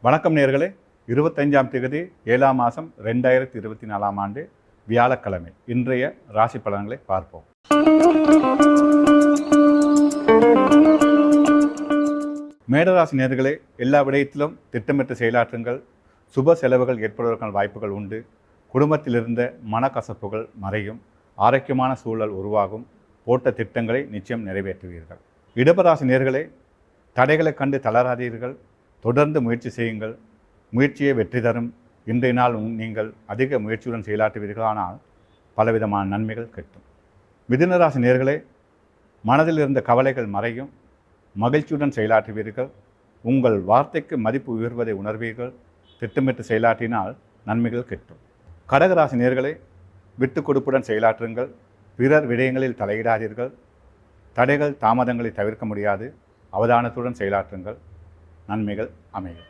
வணக்கம் நேர்களே. இருபத்தஞ்சாம் தேதி ஏழாம் மாதம் ரெண்டாயிரத்தி இருபத்தி நாலாம் ஆண்டு வியாழக்கிழமை. இன்றைய ராசி பலன்களை பார்ப்போம். மேடராசி நேர்களே எல்லா விடயத்திலும் திட்டமிட்டு செயலாற்றுங்கள். சுப செலவுகள் ஏற்படுவதற்கான வாய்ப்புகள் உண்டு. குடும்பத்தில் இருந்த மனக்கசப்புகள் மறையும். ஆரோக்கியமான சூழல் உருவாகும். போட்ட திட்டங்களை நிச்சயம் நிறைவேற்றுவீர்கள். இடபராசி நேர்களே தடைகளை கண்டு தளராதீர்கள். தொடர்ந்து முயற்சி செய்யுங்கள். முயற்சியை வெற்றி தரும். இன்றைய நாள் நீங்கள் அதிக முயற்சியுடன் செயலாற்றுவீர்கள். ஆனால் பலவிதமான நன்மைகள் கிட்டும். மிதுனராசி நேர்களே மனதில் இருந்த கவலைகள் மறையும். மகிழ்ச்சியுடன் செயலாற்றுவீர்கள். உங்கள் வார்த்தைக்கு மதிப்பு உயர்வதை உணர்வீர்கள். திட்டமிட்டு செயலாற்றினால் நன்மைகள் கிட்டும். கடகராசி நேர்களை விட்டு கொடுப்புடன் செயலாற்றுங்கள். பிறர் விடயங்களில் தலையிடாதீர்கள். தடைகள் தாமதங்களை தவிர்க்க முடியாது. அவதானத்துடன் செயலாற்றுங்கள். நன்மைகள் அமையும்.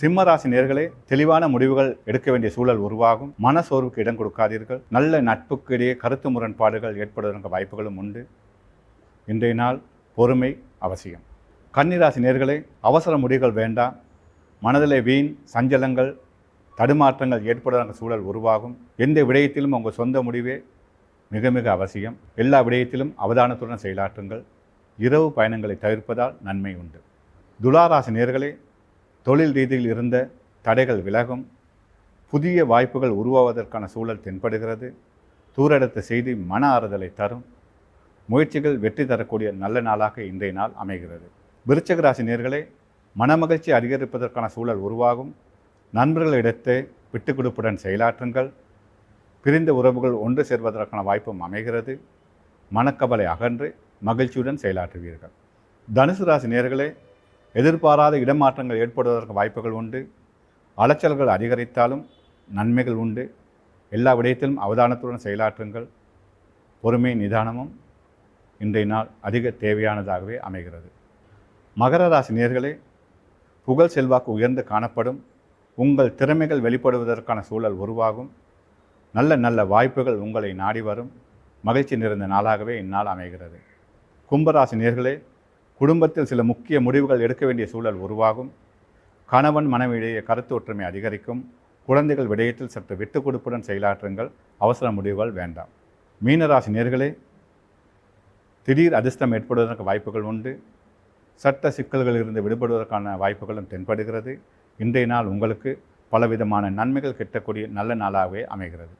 சிம்மராசி நேர்களே தெளிவான முடிவுகள் எடுக்க வேண்டிய சூழல் உருவாகும். மன சோர்வுக்கு இடம் கொடுக்காதீர்கள். நல்ல நட்புக்கு இடையே கருத்து முரண்பாடுகள் ஏற்படுவதற்கு வாய்ப்புகளும் உண்டு. இன்றைய நாள் பொறுமை அவசியம். கன்னிராசி நேர்களே அவசர முடிவுகள் வேண்டாம். மனதில் வீண் சஞ்சலங்கள் தடுமாற்றங்கள் ஏற்படுவதற்கு சூழல் உருவாகும். எந்த விடயத்திலும் உங்கள் சொந்த முடிவே மிக மிக அவசியம். எல்லா விடயத்திலும் அவதானத்துடன் செயலாற்றுங்கள். இரவு பயணங்களை தவிர்ப்பதால் நன்மை உண்டு. துளாராசி நேர்களே தொழில் ரீதியில் இருந்த தடைகள் விலகும். புதிய வாய்ப்புகள் உருவாவதற்கான சூழல் தென்படுகிறது. தூரெடுத்த செய்தி மன ஆறுதலை தரும். முயற்சிகள் வெற்றி தரக்கூடிய நல்ல நாளாக இன்றைய நாள் அமைகிறது. விருச்சக ராசி நேர்களே மனமகிழ்ச்சி அதிகரிப்பதற்கான சூழல் உருவாகும். நண்பர்களிடத்தே விட்டுக்கொடுப்புடன் செயலாற்றுங்கள். பிரிந்த உறவுகள் ஒன்று சேர்வதற்கான வாய்ப்பும் அமைகிறது. மனக்கவலை அகன்று மகிழ்ச்சியுடன் செயலாற்றுவீர்கள். தனுசு ராசி நேர்களே எதிர்பாராத இடமாற்றங்கள் ஏற்படுவதற்கு வாய்ப்புகள் உண்டு. அலைச்சல்கள் அதிகரித்தாலும் நன்மைகள் உண்டு. எல்லா விடயத்திலும் அவதானத்துடன் செயலாற்றுங்கள். பொறுமை நிதானமும் இன்றைய நாள் அதிக தேவையானதாகவே அமைகிறது. மகர ராசி நேர்களே புகழ் செல்வாக்கு உயர்ந்து காணப்படும். உங்கள் திறமைகள் வெளிப்படுவதற்கான சூழல் உருவாகும். நல்ல நல்ல வாய்ப்புகள் உங்களை நாடி வரும். மகிழ்ச்சி நிறைந்த நாளாகவே இந்நாள் அமைகிறது. கும்பராசி நேர்களே குடும்பத்தில் சில முக்கிய முடிவுகள் எடுக்க வேண்டிய சூழல் உருவாகும். கணவன் மனைவியிடையே கருத்து ஒற்றுமை அதிகரிக்கும். குழந்தைகள் விடயத்தில் சற்று விட்டு கொடுப்புடன் செயலாற்றுங்கள். அவசர முடிவுகள் வேண்டாம். மீனராசி நேர்களே திடீர் அதிர்ஷ்டம் ஏற்படுவதற்கு வாய்ப்புகள் உண்டு. சட்ட சிக்கல்களிலிருந்து விடுபடுவதற்கான வாய்ப்புகளும் தென்படுகிறது. இன்றைய நாள் உங்களுக்கு பலவிதமான நன்மைகள் கிட்டக்கூடிய நல்ல நாளாகவே அமைகிறது.